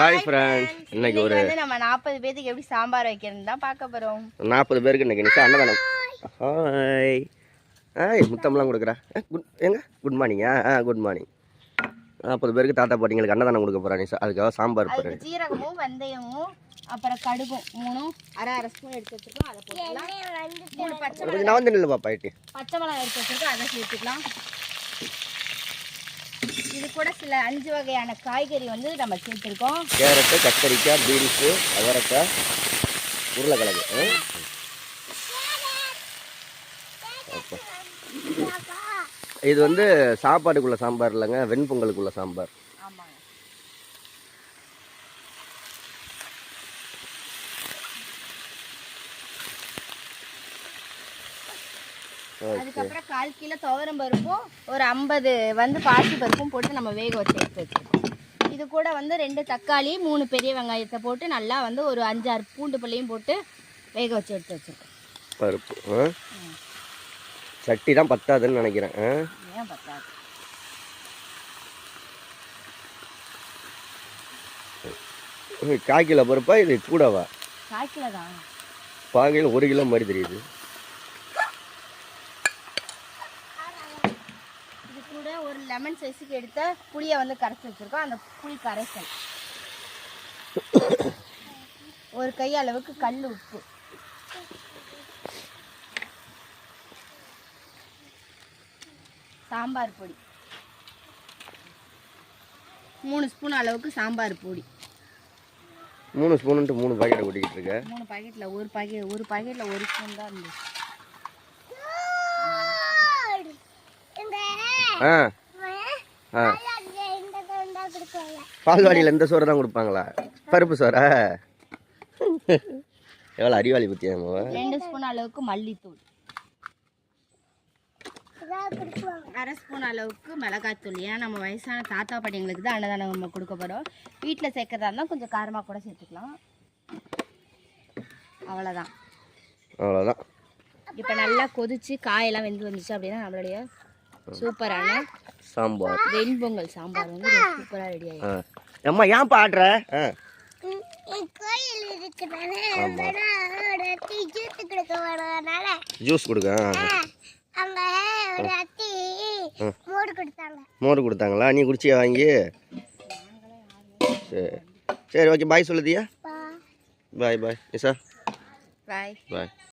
Hi friends இன்னைக்கு ஒரு நம்ம நாற்பது பேத்துக்கு எப்படி சாம்பார் வைக்கிறது தான் பார்க்க போறோம். நாற்பது பேருக்கு இன்னைக்கு நிச்சயம் அன்னதானம். ஹாய் ஹாய் முத்தம்லாம் கொடுக்குறா. குட் ஏங்க? குட் மார்னிங்கா ஆ குட் மார்னிங் நாற்பது பேருக்கு தாத்தா பாட்டிங்களுக்கு அன்னதானம் கொடுக்க போகிறா நிஷா. அதுக்காக சாம்பார் போகிறேன் ஜீரகமும் வெந்தயமும் அப்புறம் கடுகும் மூணும் அரை அரை ஸ்பூன் எடுத்து வச்சிருக்கோம். அதை போட்டுக்கலாம். மூணு பச்சை கொஞ்சம் நான் வந்து நில்லுப்பா பாயிட்டு பச்சை மிளகாய் எடுத்து வச்சிருக்கோம் அதை சேர்த்துக்கலாம். கூட சில அஞ்சு வகையான காய்கறி வந்து நம்ம சேர்த்துருக்கோம். கேரட்டு கத்தரிக்காய் பீன்ஸு அவரைக்காய் உருளைக்கிழங்கு. இது வந்து சாப்பாட்டுக்குள்ள சாம்பார் இல்லைங்க வெண்பொங்கலுக்குள்ள சாம்பார். ஆமாங்க. அதுக்கப்புறம் கால் கிலோ துவரம் பருப்பும் ஒரு ஐம்பது வந்து பாசி பருப்பும் போட்டு நம்ம வேக வச்சு எடுத்து வச்சிருக்கோம். இது கூட வந்து ரெண்டு தக்காளி மூணு பெரிய வெங்காயத்தை போட்டு நல்லா வந்து ஒரு அஞ்சாறு பூண்டு பள்ளியும் போட்டு வேக வச்சு எடுத்து வச்சிருக்கோம். பருப்பு? சட்டி தான் பத்தாதுன்னு நினைக்கிறேன்? ஏன் பத்தாது? கால் கிலோ பருப்பா இது கூடவா? கால் கிலோ தான் பாகையில் ஒரு கிலோ மாதிரி தெரியுது இது கூட ஒரு லெமன் சைஸுக்கு எடுத்த புளியை வந்து கரைச்சி வச்சிருக்கோம். அந்த புளி கரைசல். ஒரு கை அளவுக்கு கல் உப்பு. சாம்பார் பொடி. மூணு ஸ்பூன் அளவுக்கு சாம்பார் பொடி. மூணு ஸ்பூனுன்ட்டு மூணு பாக்கெட்டை கொட்டிக்கிட்டு இருக்க. மூணு பாக்கெட்டில் ஒரு பாக்கெட் ஒரு பாக்கெட்டில் ஒரு ஸ்பூன் தான் இருந்துச்சு. ஆ. ஆ. பால்வாடியில் இந்த சோறு தான் கொடுப்பாங்களா? பருப்பு சோறா? எவ்வளோ அறிவாளி பற்றியா ரெண்டு ஸ்பூன் அளவுக்கு மல்லித்தூள். அரை ஸ்பூன் அளவுக்கு மிளகாத்தூள் ஏன்னா நம்ம வயசான தாத்தா பாட்டிங்களுக்கு தான் அன்னதானம் நம்ம கொடுக்க போகிறோம் வீட்டில் சேர்க்கறதா இருந்தால் கொஞ்சம் காரமாக கூட சேர்த்துக்கலாம். அவ்வளோதான் அவ்வளோதான் இப்போ நல்லா கொதிச்சு காயெல்லாம் வெந்து வந்துச்சு அப்படின்னா நம்மளுடைய சூப்பரான சாம்பார். வெண்பொங்கல் சாம்பார் வந்து சூப்பராக ரெடி ஆகிடும் ஆ. அம்மா ஏன் பாடுற ஆ. கோயில் இருக்கிறனால ஜூஸ் கொடுக்க மோர் கொடுத்தாங்களா? நீ குடிச்சியா வாங்கி? சரி. சரி ஓகே பாய் சொல்லுதியா? பாய் பாய் நிஷா பாய் பாய்